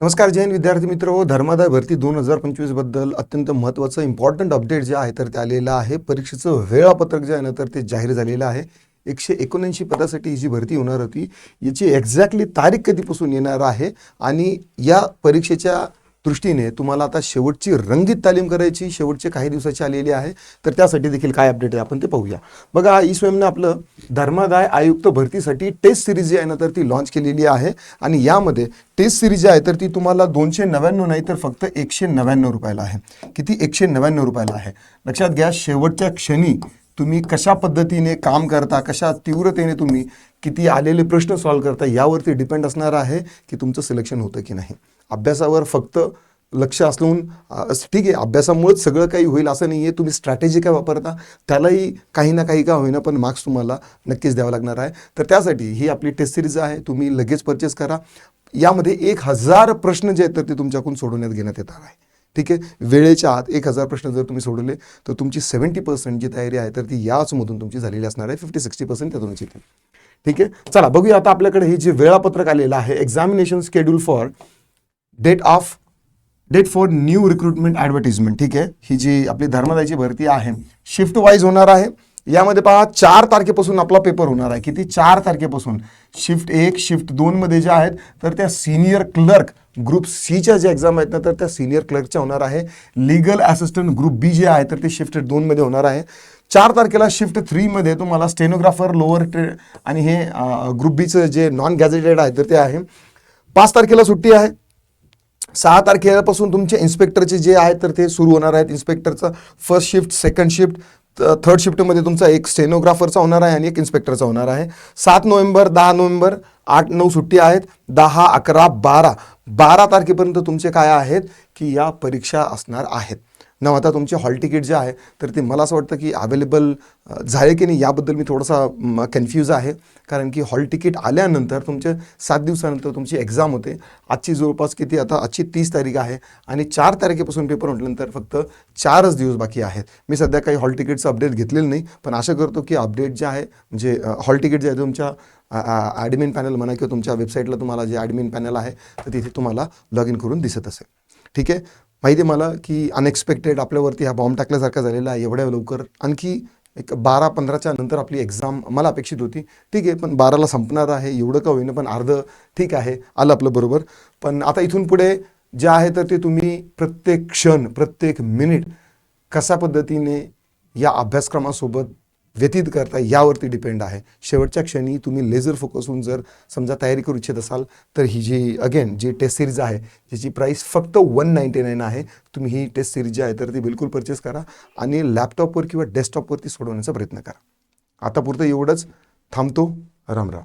नमस्कार जैन विद्यार्थी मित्र. हो धर्मादाय भरती दोन हजार पंचवीसबद्दल अत्यंत महत्त्वाचं इम्पॉर्टंट अपडेट जे आहे तर ते आलेलं आहे. परीक्षेचं वेळापत्रक जे आहे ना तर ते जाहीर झालेलं आहे. एकशे एकोणऐंशी पदासाठी ही जी भरती होणार होती याची एक्झॅक्टली तारीख कधीपासून येणार आहे? आणि या परीक्षेच्या दृष्टीने तुम्हाला आता शेवटची रंगीत तालीम करायची शेवटचे काही दिवसाची आलेली आहे. तर त्यासाठी देखील काय अपडेट आहे आपण ते पाहूया. बघा ई स्वयंने आपलं धर्मादाय आयुक्त भरतीसाठी टेस्ट सिरीज जी आहे ना तर ती लॉन्च केलेली आहे. आणि यामध्ये टेस्ट सिरीज जी आहे तर ती तुम्हाला दोनशे नव्याण्णव नाही तर फक्त एकशे नव्याण्णव रुपयाला आहे. किती? एकशे नव्याण्णव रुपयाला आहे. लक्षात घ्या शेवटच्या क्षणी तुम्ही कशा पद्धतीने काम करता कशा तीव्रतेने तुम्ही किती आलेले प्रश्न सॉल्व्ह करता यावरती डिपेंड असणार आहे की तुमचं सिलेक्शन होतं की नाही. अभ्यासावर फक्त लक्ष असून ठीक आहे अभ्यासामुळेच सगळं काही होईल असं नाही आहे. तुम्ही स्ट्रॅटेजी काय वापरता त्यालाही काही ना काही का होईना पण मार्क्स तुम्हाला नक्कीच द्यावं लागणार आहे. तर त्यासाठी ही आपली टेस्ट सिरीज आहे तुम्ही लगेच परचेस करा. यामध्ये एक हजार प्रश्न जे आहेत तर ते तुमच्याकडून सोडवण्यात घेण्यात येणार आहे. ठीक आहे? वेळेच्या आत एक हजार प्रश्न जर तुम्ही सोडवले तर तुमची सेवन्टी पर्सेंट जी तयारी आहे तर ती याचमधून तुमची झालेली असणार आहे. फिफ्टी सिक्स्टी पर्सेंट त्यातूनच येते ठीक आहे? चला बघूया आता आपल्याकडे हे जे वेळापत्रक आलेलं आहे examination schedule for date of date for new recruitment advertisement ठीक आहे? ही जी आपली धर्मदायची भरती आहे शिफ्ट वाईज होणार आहे. यामध्ये पहा चार तारखेपासून आपला पेपर होणार आहे. किती? चार तारखेपासून. शिफ्ट एक शिफ्ट दोनमध्ये ज्या आहेत तर त्या सिनियर क्लर्क ग्रुप सीच्या ज्या एक्झाम आहेत ना तर त्या सिनियर क्लर्कच्या होणार आहे. Legal assistant group B J आहे तर ते शिफ्ट दोनमध्ये होणार आहे. चार तारखेला शिफ्ट थ्रीमध्ये तुम्हाला स्टेनोग्राफर लोअर ट्रे आणि हे ग्रुप बीचं जे नॉन गॅझेटेड आहे तर ते आहे. पाच तारखेला सुट्टी आहे. सहा तारखेपासून तुमचे इन्स्पेक्टरचे जे आहेत तर ते सुरू होणार आहेत. इन्स्पेक्टरचं first shift second shift third शिफ्टमध्ये तुमचा एक स्टेनोग्राफरचा होणार आहे आणि एक इन्स्पेक्टरचा होणार आहे. सात नोव्हेंबर दहा नोव्हेंबर आठ नऊ सुट्टी आहेत. दहा अकरा बारा. बारा तारखेपर्यंत तुमचे काय आहेत की या परीक्षा असणार आहेत. ना आता तुमचे हॉल तिकीट जे आहे तर ते मला असं वाटतं की अवेलेबल झाले की नाही याबद्दल मी थोडासा कन्फ्यूज आहे. कारण की हॉल तिकीट आल्यानंतर तुमचे सात दिवसानंतर तुमची एक्झाम होते. आजची जवळपास किती आता आजची तीस तारीख आहे आणि चार तारखेपासून पेपर म्हटल्यानंतर फक्त चारच दिवस बाकी आहेत. मी सध्या काही हॉल तिकीटचं अपडेट घेतलेलं नाही पण आशा करतो की अपडेट जे आहे म्हणजे हॉल तिकीट जे आहे तुमच्या ॲडमिन पॅनल म्हणा किंवा तुमच्या वेबसाईटला तुम्हाला जे ॲडमिन पॅनल आहे तर तिथे तुम्हाला लॉग इन करून दिसत असेल. ठीक आहे? माहिती आहे मला की अनएक्सपेक्टेड आपल्यावरती हा बॉम्ब टाकल्यासारखा झालेला आहे एवढ्या लवकर. आणखी एक बारा पंधराच्या नंतर आपली एक्झाम मला अपेक्षित होती. ठीक आहे पण बाराला संपणार आहे एवढं का होईना पण अर्ध ठीक आहे आलं आपलं बरोबर. पण आता इथून पुढे जे आहे तर ते तुम्ही प्रत्येक क्षण प्रत्येक मिनिट कशा पद्धतीने या अभ्यासक्रमासोबत व्यतीत करता यावरती डिपेंड आहे. शेवटच्या क्षणी तुम्ही लेझर फोकस होऊन जर समजा तयारी करू इच्छित असाल तर ही जी अगेन जी टेस्ट सिरीज आहे ज्याची प्राईस फक्त वन नाईंटी नाईन आहे तुम्ही ही टेस्ट सिरीज जी आहे तर ती बिलकुल परचेस करा आणि लॅपटॉपवर किंवा डेस्कटॉपवरती सोडवण्याचा प्रयत्न करा. आता पुरतं एवढंच. थांबतो. राम राम.